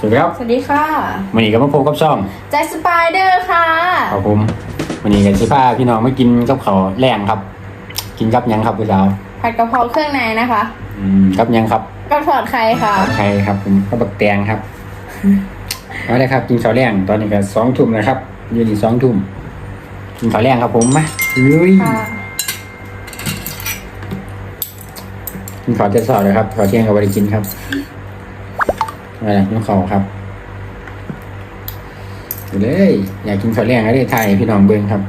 สวัสดีครับสวัสดีค่ะวันนี้ก็มาพบกับช่องแจ็คสไปเดอร์ค่ะครับผมวันนี้กันสิพาพี่น้องมากินกับข้าวแรงครับ กินกับหยังครับพี่สาวผัดกะเพราเครื่องในนะคะอืมกับหยังครับกับทอดไข่ค่ะใครครับผมก็บักแตงครับเอาเลยครับ กินข้าวแรงตอนนี้ก็สองทุ่มนะครับอยืนอีกสองทุ่มกินข้าวแรงครับผมมาลุยค่ะกินข้าวเจ็ดสอดเลยครับข้าวเที่ยงกับวันกินครับ อะไรกินข้าวครับอยู่เลย อยากกินข้าวแรงก็ได้ไทยพี่น้องเบิ้งครับ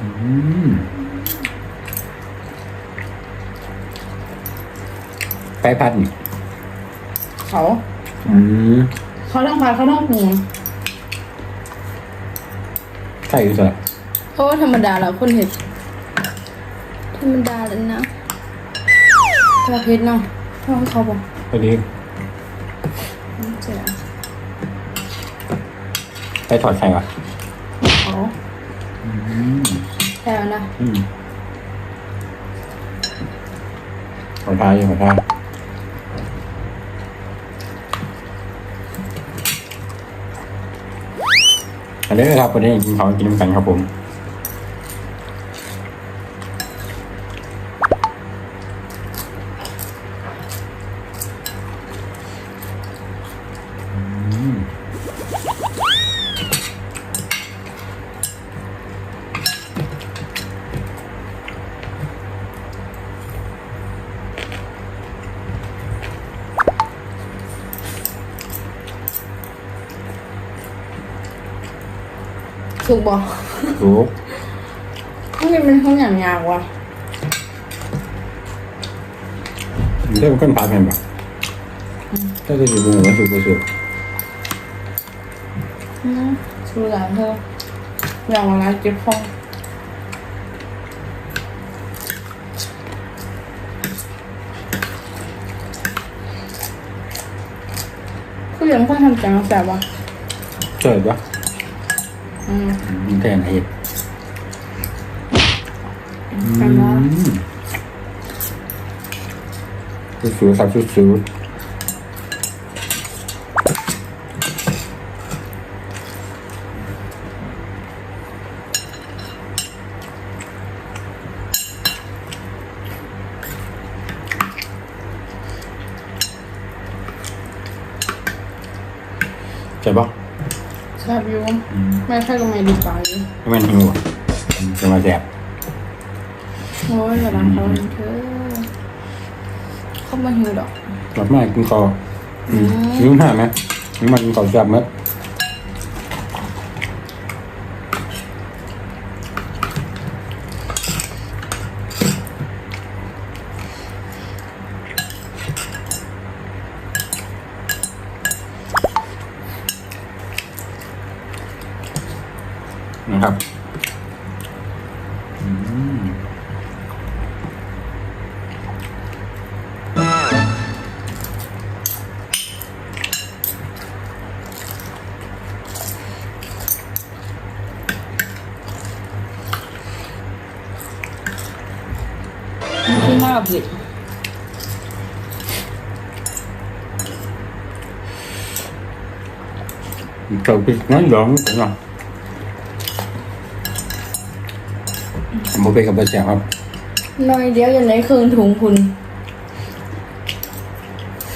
อืมไปพัดนี่เขาอืมเขาต้องผัดเขาต้องปรุงใช่อยู่สิเพราะว่าธรรมดาแล้วคนเห็ดธรรมดาแล้วนะ ถ้าเผ็ดเนาะเพราะเขาบอกพอดีเจ๋อไปถอดไข่ก่อนเขาอืมแต่แล้วนะอืมขอทายอยู่ขอทายอันนี้ครับวันนี้กินของกินน้ำกันครับผม สุกบอกถูกนี่เป็นข้าวอย่างยากว่ะมันได้เป็นก้นปลาเป็นปะถ้าจะสูบมันสูบก็สูบอืมสูหลานเธออย่างอะไรเจ็บคอคือยังต้องทำจังแสบว่ะเจิดปะอื มันแทนเห็ดกันว่าสูสูครับสูสูใช่ปะ แสบอยู่ไม่ใช่ตรงไหนดีกว่าอยู่ไม่เป็นหิวอะจะมาแสบโอ้ยกระดังเขาเห็นเธอเขามาหิวดอกกลับมากินข้าวอืมยิ้มห้าไหมยิ้มมากินข้าวแซ่บไห นะครับอืมมันขึ้นมากกับเผ็ด cầu cái nói giỡn cũng là một bên gặp bên sẹo không น้อยเดียวยังไงคืนถุงคุณ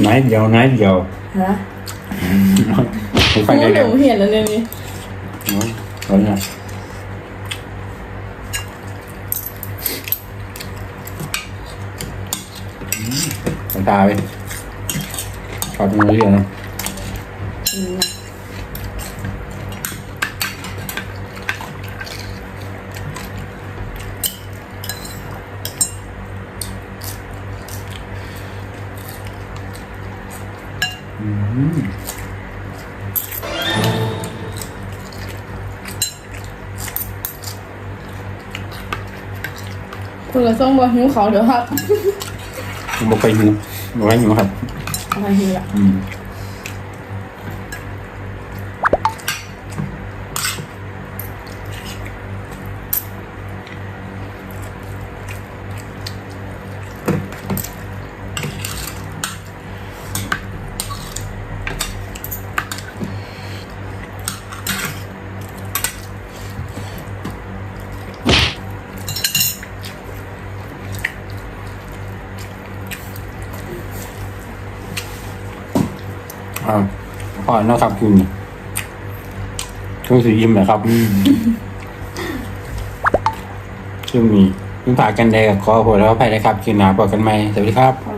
nãy giờ nãy giờ ฮะ không คุ phải ณ đây หนู đâu เห็นแล้วเนี่ยนี่ rồi nha Còn ta đi Cho tôi nói gì nữa อืม คุณกระส่งบอหิวเขาเดี๋ยวครับ Một cây nhiều Một cái nhiều thật อะไรหิวละ ừ. อ่าพอเนาะครับคุณช่วงสียิ้มนะครับช่วงนี้คุณฝากกันได้กับขอโหดแล้วไปนะครับกินหนาบอกกันไหมสวัสดีครับขอบ